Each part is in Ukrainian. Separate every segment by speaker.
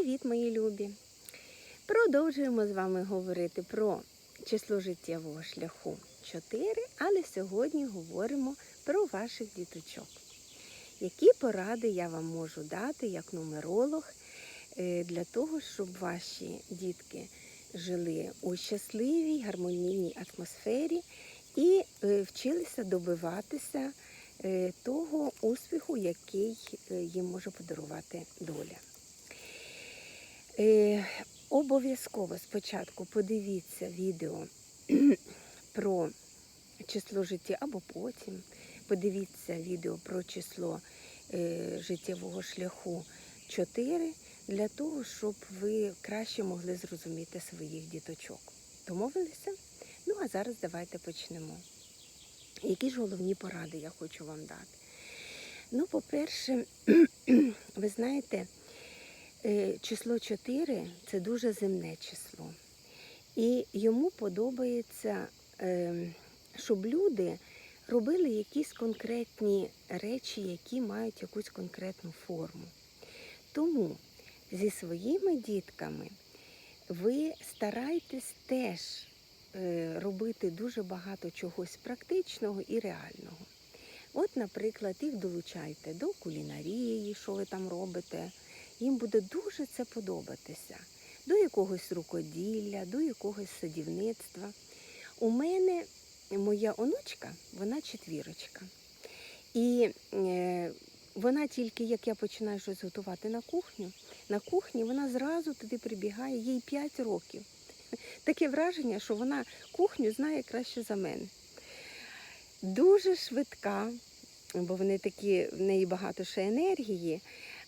Speaker 1: Привіт, мої любі! Продовжуємо з вами говорити про число життєвого шляху 4, але сьогодні говоримо про ваших діточок. Які поради я вам можу дати як нумеролог е, для того, щоб ваші дітки жили у щасливій, гармонійній атмосфері і е, вчилися добиватися е, того успіху, який їм може подарувати доля. Е, обов'язково спочатку подивіться відео про число життя або потім. Подивіться відео про число е, життєвого шляху 4 для того, щоб ви краще могли зрозуміти своїх діточок. Домовилися? Ну а зараз давайте почнемо. Які ж головні поради я хочу вам дати? Ну, по-перше, ви знаєте, Число 4 це дуже земне число. І йому подобається, е, щоб люди робили якісь конкретні речі, які мають якусь конкретну форму. Тому зі своїми дітками ви старайтесь теж е, робити дуже багато чогось практичного і реального. От, наприклад, їх долучайте до кулінарії, що ви там робите їм буде дуже це подобатися. До якогось рукоділля, до якогось садівництва. У мене моя онучка, вона четвірочка. І е, вона тільки, як я починаю щось готувати на кухню, на кухні вона зразу туди прибігає, їй 5 років. Таке враження, що вона кухню знає краще за мене. Дуже швидка, бо вони такі, в неї багато ще енергії.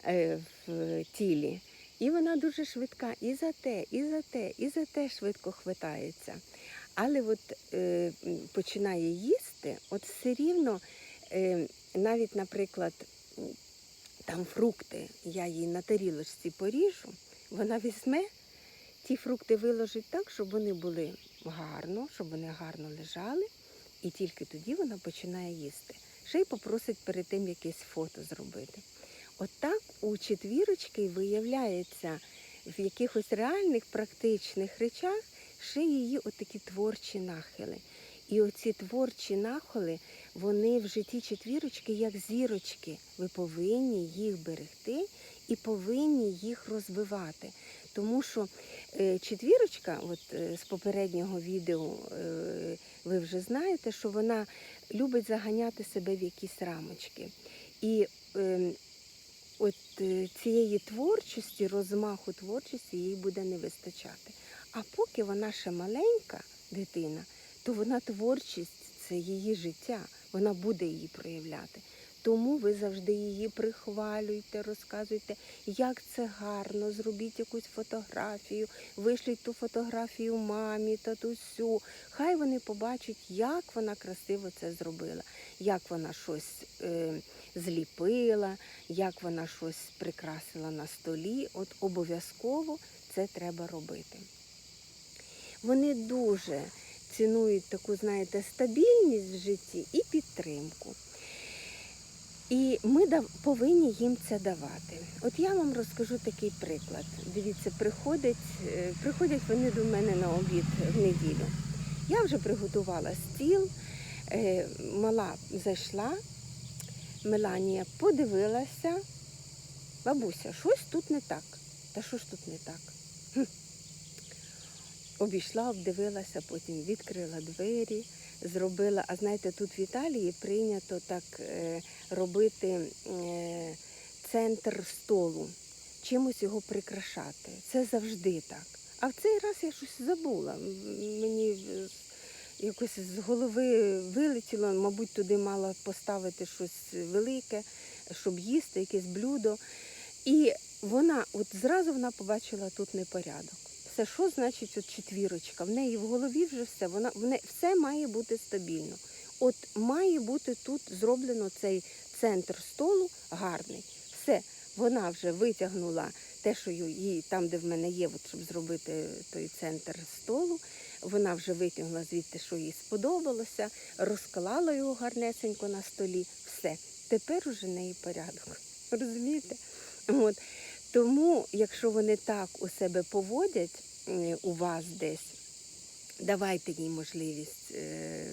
Speaker 1: Е, в тілі. І вона дуже швидка і за те, і за те, і за те швидко хватається. Але от е, починає їсти, от все рівно, е, навіть, наприклад, там фрукти, я їй на тарілочці поріжу, вона візьме, ті фрукти виложить так, щоб вони були гарно, щоб вони гарно лежали, і тільки тоді вона починає їсти. Ще й попросить перед тим якесь фото зробити. Отак у четвірочки виявляється в якихось реальних практичних речах ще її отакі творчі нахили. І оці творчі нахили, вони в житті четвірочки як зірочки. Ви повинні їх берегти і повинні їх розвивати. Тому що е, четвірочка, от е, з попереднього відео е, ви вже знаєте, що вона любить заганяти себе в якісь рамочки. І ем, от е, цієї творчості, розмаху творчості їй буде не вистачати. А поки вона ще маленька дитина, то вона творчість це її життя, вона буде її проявляти. Тому ви завжди її прихвалюйте, розказуйте, як це гарно, зробіть якусь фотографію, вишліть ту фотографію мамі, татусю. Хай вони побачать, як вона красиво це зробила, як вона щось е, зліпила, як вона щось прикрасила на столі. От обов'язково це треба робити. Вони дуже цінують таку, знаєте, стабільність в житті і підтримку. І ми повинні їм це давати. От я вам розкажу такий приклад. Дивіться, приходять, е, приходять вони до мене на обід в неділю. Я вже приготувала стіл, е, мала зайшла, Меланія подивилася, бабуся, щось тут не так. Та що ж тут не так? Обійшла, обдивилася, потім відкрила двері, зробила. А знаєте, тут в Італії прийнято так е, робити е, центр столу, чимось його прикрашати. Це завжди так. А в цей раз я щось забула. Мені якось з голови вилетіло, мабуть, туди мала поставити щось велике, щоб їсти, якесь блюдо. І вона, от зразу вона побачила тут непорядок. Все, що значить от четвірочка? В неї в голові вже все, вона в не, все має бути стабільно. От має бути тут зроблено цей центр столу гарний. Все, вона вже витягнула те, що їй там, де в мене є, от, щоб зробити той центр столу. Вона вже витягнула звідти, що їй сподобалося, розклала його гарнесенько на столі. Все. Тепер уже неї порядок. Розумієте? От. Тому, якщо вони так у себе поводять у вас десь, давайте їй можливість е,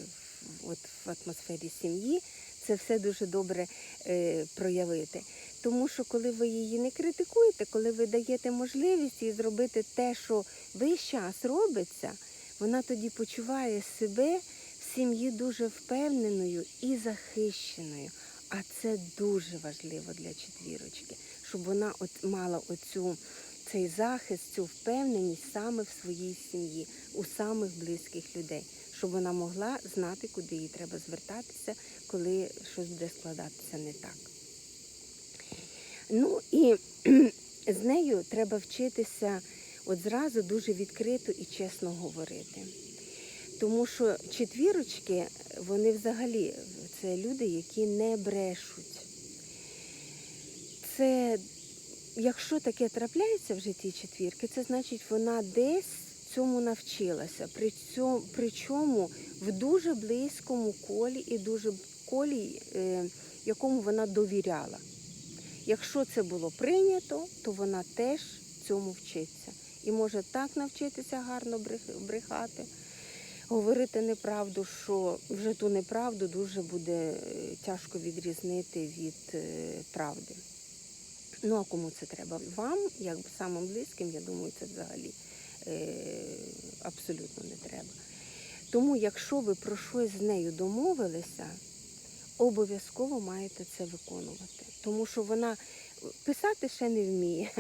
Speaker 1: от в атмосфері сім'ї це все дуже добре е, проявити. Тому що коли ви її не критикуєте, коли ви даєте можливість їй зробити те, що весь час робиться, вона тоді почуває себе в сім'ї дуже впевненою і захищеною. А це дуже важливо для четвірочки, щоб вона от мала оцю цей захист, цю впевненість саме в своїй сім'ї, у самих близьких людей, щоб вона могла знати, куди їй треба звертатися, коли щось буде складатися не так. Ну і з нею треба вчитися от зразу дуже відкрито і чесно говорити. Тому що четвірочки, вони взагалі це люди, які не брешуть. Це, якщо таке трапляється в житті четвірки, це значить, вона десь цьому навчилася. При цьому, причому в дуже близькому колі і дуже колі, е, якому вона довіряла. Якщо це було прийнято, то вона теж цьому вчиться. І може так навчитися гарно брехати, говорити неправду, що вже ту неправду дуже буде е, тяжко відрізнити від е, правди. Ну а кому це треба? Вам, як самим близьким, я думаю, це взагалі е, абсолютно не треба. Тому, якщо ви про щось з нею домовилися, обов'язково маєте це виконувати. Тому що вона писати ще не вміє.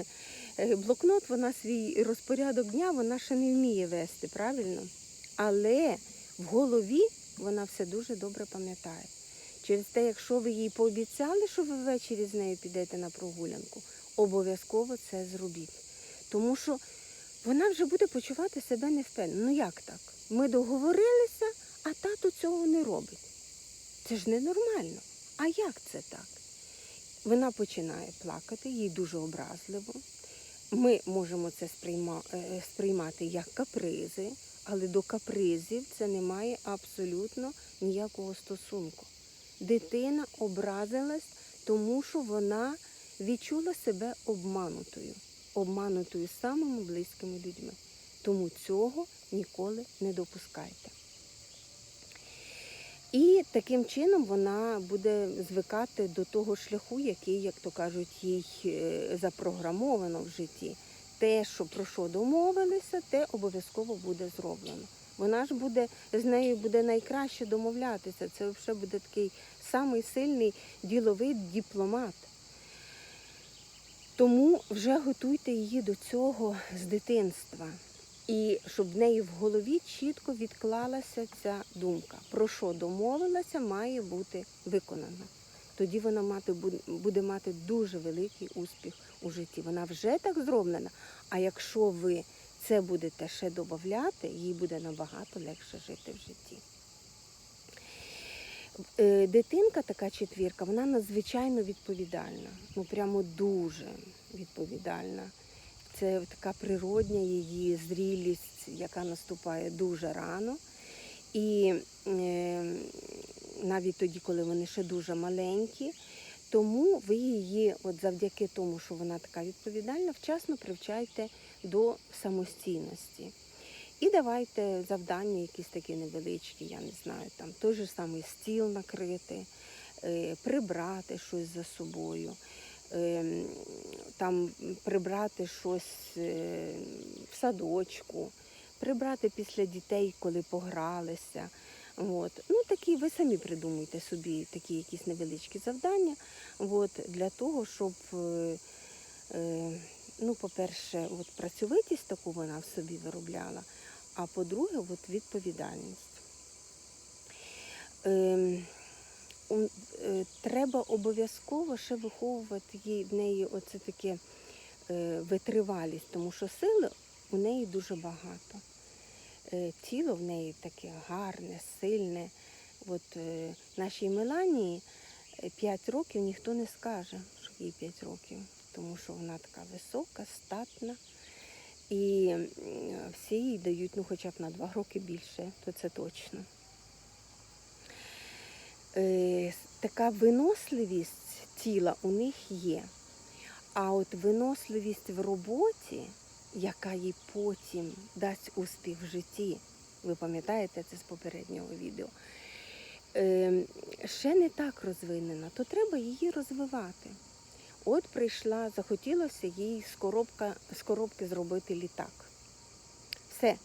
Speaker 1: Е, Блокнот вона свій розпорядок дня вона ще не вміє вести, правильно? Але в голові вона все дуже добре пам'ятає. Через те, якщо ви їй пообіцяли, що ви ввечері з нею підете на прогулянку, обов'язково це зробіть. Тому що вона вже буде почувати себе невпевнено. Ну як так? Ми договорилися, а тато цього не робить. Це ж ненормально. А як це так? Вона починає плакати, їй дуже образливо. Ми можемо це е, сприймати як капризи, але до капризів це не має абсолютно ніякого стосунку. Дитина образилась, тому що вона відчула себе обманутою, обманутою самими близькими людьми. Тому цього ніколи не допускайте. І таким чином вона буде звикати до того шляху, який, як то кажуть, їй е, запрограмовано в житті. Те, що про що домовилися, те обов'язково буде зроблено. Вона ж буде з нею буде найкраще домовлятися. Це вже буде такий самий сильний діловий дипломат. Тому вже готуйте її до цього з дитинства. І щоб в неї в голові чітко відклалася ця думка. Про що домовилася, має бути виконано. Тоді вона мати, буде мати дуже великий успіх у житті. Вона вже так зроблена. А якщо ви це будете ще додати, їй буде набагато легше жити в житті. Е, Дитинка, така четвірка, вона надзвичайно відповідальна. Ну прямо дуже відповідальна. Це така природня її зрілість, яка наступає дуже рано. І е, навіть тоді, коли вони ще дуже маленькі, тому ви її, от завдяки тому, що вона така відповідальна, вчасно привчайте до самостійності. І давайте завдання якісь такі невеличкі, я не знаю, там той же самий стіл накрити, е, прибрати щось за собою, е, там прибрати щось е, в садочку, прибрати після дітей, коли погралися. От. Ну, такі, ви самі придумуйте собі такі якісь невеличкі завдання от, для того, щоб, е, е, ну, по-перше, от працьовитість таку вона в собі виробляла, а по-друге, от відповідальність. Ем, е, Треба обов'язково ще виховувати в неї оце таке е, витривалість, тому що сили у неї дуже багато. Е, Тіло в неї таке гарне, сильне. От е, нашій Меланії 5 років ніхто не скаже, що їй 5 років, тому що вона така висока, статна. І всі їй дають ну, хоча б на 2 роки більше, то це точно. Е, така виносливість тіла у них є. А от виносливість в роботі, яка їй потім дасть успіх в житті, ви пам'ятаєте це з попереднього відео, е, ще не так розвинена, то треба її розвивати. От прийшла, захотілося їй з, коробка, з коробки зробити літак. Все.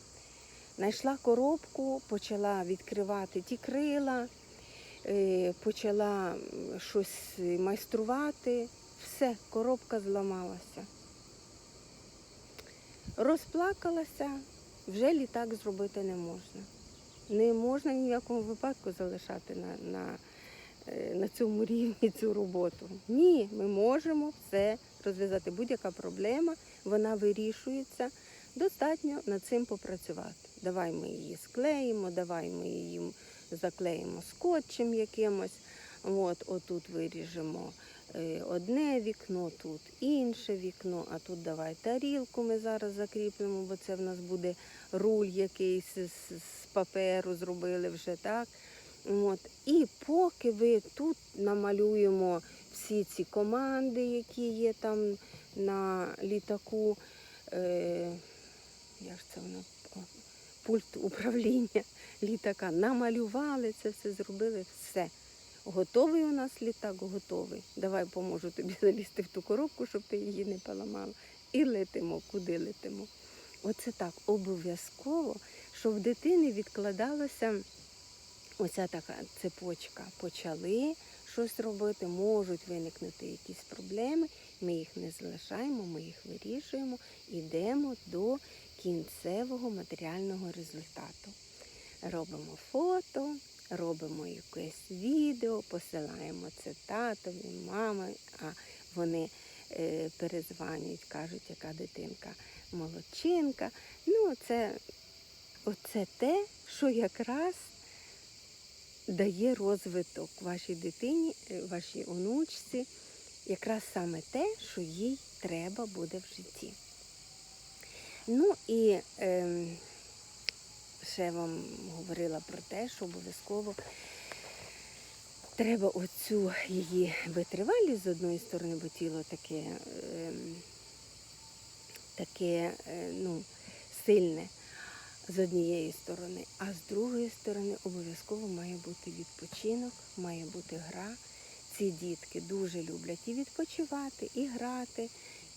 Speaker 1: Знайшла коробку, почала відкривати ті крила, е, почала щось майструвати. Все, коробка зламалася. Розплакалася, вже літак зробити не можна. Не можна ні в якому випадку залишати на, на, е, на цьому рівні цю роботу. Ні, ми можемо все розв'язати. Будь-яка проблема, вона вирішується. Достатньо над цим попрацювати. Давай ми її склеїмо, давай ми її заклеїмо скотчем якимось. От, отут виріжемо одне вікно, тут інше вікно, а тут давай тарілку ми зараз закріпимо, бо це в нас буде руль якийсь з, з паперу зробили вже так. От. І поки ви тут намалюємо всі ці команди, які є там на літаку, е, як це воно, пульт управління літака, намалювали це все, зробили все. Готовий у нас літак, готовий. Давай поможу тобі залізти в ту коробку, щоб ти її не поламала. І летимо, куди летимо. Оце так обов'язково, щоб в дитини відкладалося оця така цепочка. Почали щось робити, можуть виникнути якісь проблеми. Ми їх не залишаємо, ми їх вирішуємо, йдемо до кінцевого матеріального результату. Робимо фото, робимо якесь відео, посилаємо це татові, мамі, а вони е, перезванюють, кажуть, яка дитинка молодчинка. Ну, це, оце те, що якраз дає розвиток вашій дитині, е, вашій онучці, якраз саме те, що їй треба буде в житті. Ну і е, ще вам говорила про те, що обов'язково треба оцю її витривалість з одної сторони, бо тіло таке, е, таке е, ну, сильне з однієї сторони, а з другої сторони обов'язково має бути відпочинок, має бути гра. Ці дітки дуже люблять і відпочивати, і грати,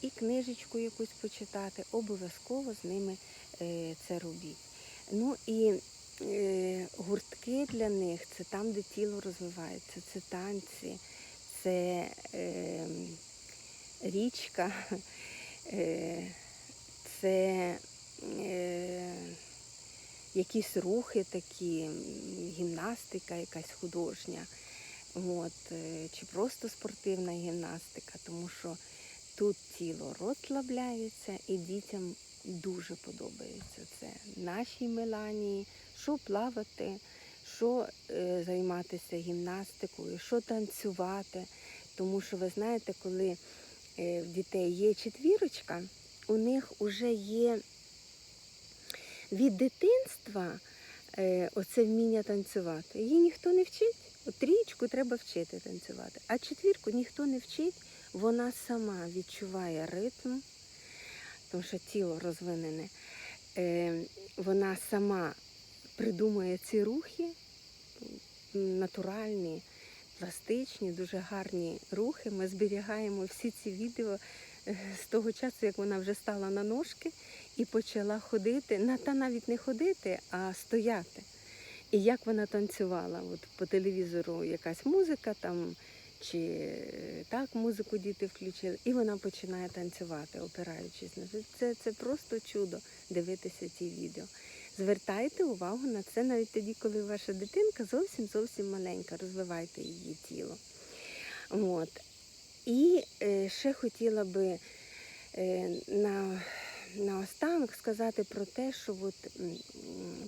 Speaker 1: і книжечку якусь почитати. Обов'язково з ними е, це робіть. Ну і е, гуртки для них це там, де тіло розвивається, це танці, це е, річка, е, це е, якісь рухи такі, гімнастика якась художня. От, е, чи просто спортивна гімнастика, тому що тут тіло розслабляється і дітям дуже подобається це. Нашій Меланії, що плавати, що е, займатися гімнастикою, що танцювати. Тому що ви знаєте, коли е, в дітей є четвірочка, у них вже є від дитинства е, оце вміння танцювати. Її ніхто не вчить. Трічку треба вчити танцювати, а четвірку ніхто не вчить, вона сама відчуває ритм, тому що тіло розвинене. Е, вона сама придумує ці рухи, натуральні, пластичні, дуже гарні рухи. Ми зберігаємо всі ці відео е, з того часу, як вона вже стала на ножки і почала ходити, та навіть не ходити, а стояти. І як вона танцювала, от по телевізору якась музика там, чи так музику діти включили, і вона починає танцювати, опираючись на це. Це, просто чудо дивитися ці відео. Звертайте увагу на це навіть тоді, коли ваша дитинка зовсім зовсім маленька, розвивайте її тіло. От. І е, ще хотіла би е, на, наостанок сказати про те, що от,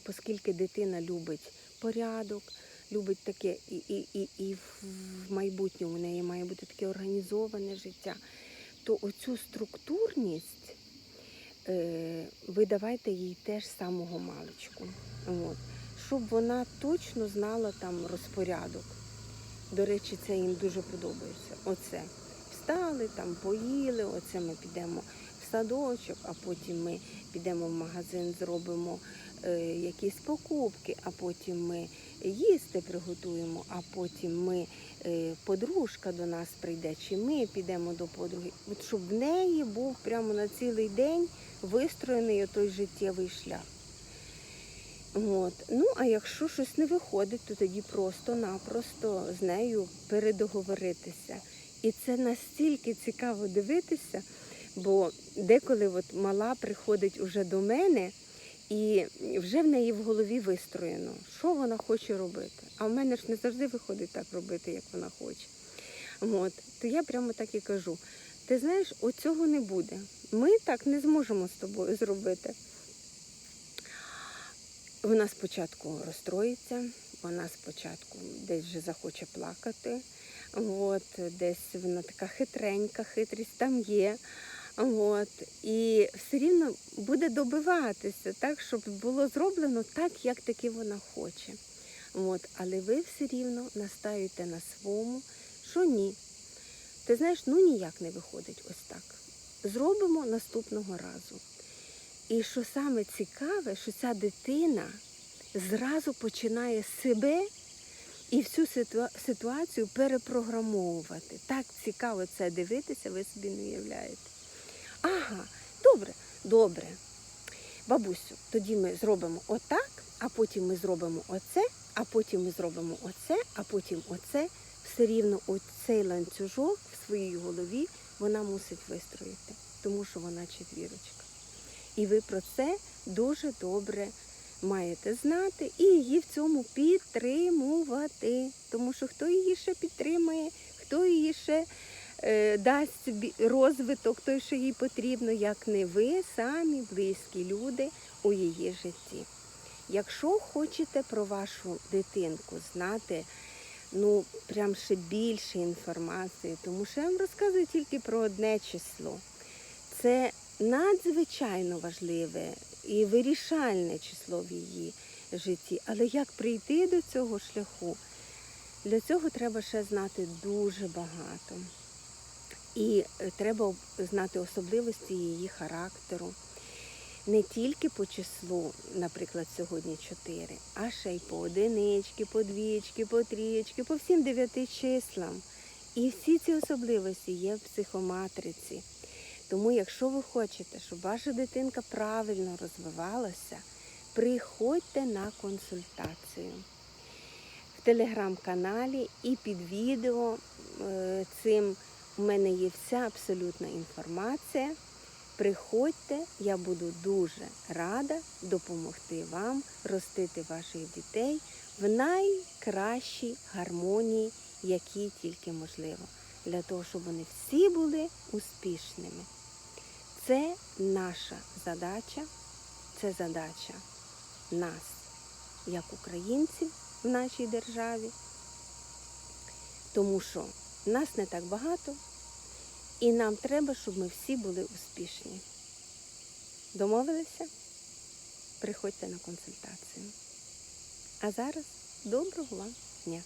Speaker 1: оскільки дитина любить порядок, любить таке, і, і, і, і в майбутньому у неї має бути таке організоване життя, то оцю структурність е, ви давайте їй теж самого маличку. От. Щоб вона точно знала там розпорядок. До речі, це їм дуже подобається. Оце. встали, там поїли, оце ми підемо в садочок, а потім ми підемо в магазин, зробимо якісь покупки, а потім ми їсти приготуємо, а потім ми е, подружка до нас прийде, чи ми підемо до подруги. От щоб в неї був прямо на цілий день вистроєний той життєвий шлях. От. Ну, а якщо щось не виходить, то тоді просто-напросто з нею передоговоритися. І це настільки цікаво дивитися, бо деколи от мала приходить уже до мене, і вже в неї в голові вистроєно, що вона хоче робити. А в мене ж не завжди виходить так робити, як вона хоче. От. То я прямо так і кажу: ти знаєш, оцього не буде. Ми так не зможемо з тобою зробити. Вона спочатку розстроїться, вона спочатку десь вже захоче плакати. От, десь вона така хитренька, хитрість там є. От, і все рівно буде добиватися, так, щоб було зроблено так, як таки вона хоче. От, але ви все рівно настаєте на своєму, що ні. Ти знаєш, ну ніяк не виходить ось так. Зробимо наступного разу. І що саме цікаве, що ця дитина зразу починає себе і всю ситуацію перепрограмовувати. Так цікаво це дивитися, ви собі не уявляєте. Ага, добре, добре. Бабусю, тоді ми зробимо отак, а потім ми зробимо оце, а потім ми зробимо оце, а потім оце. Все рівно оцей ланцюжок в своїй голові вона мусить вистроїти, тому що вона четвірочка. І ви про це дуже добре маєте знати і її в цьому підтримувати. Тому що хто її ще підтримує, хто її ще дасть бі- розвиток, той, що їй потрібно, як не ви, самі близькі люди у її житті. Якщо хочете про вашу дитинку знати, ну прям ще більше інформації, тому що я вам розказую тільки про одне число. Це надзвичайно важливе і вирішальне число в її житті. Але як прийти до цього шляху? Для цього треба ще знати дуже багато. І е, треба знати особливості її характеру. Не тільки по числу, наприклад, сьогодні 4, а ще й по одинички, по двічки, по трієчки, по всім дев'яти числам. І всі ці особливості є в психоматриці. Тому, якщо ви хочете, щоб ваша дитинка правильно розвивалася, приходьте на консультацію в телеграм-каналі і під відео е, цим у мене є вся абсолютна інформація. Приходьте, я буду дуже рада допомогти вам ростити ваших дітей в найкращій гармонії, які тільки можливо, для того, щоб вони всі були успішними. Це наша задача, це задача нас, як українців в нашій державі, тому що нас не так багато, і нам треба, щоб ми всі були успішні. Домовилися? Приходьте на консультацію. А зараз доброго вам дня!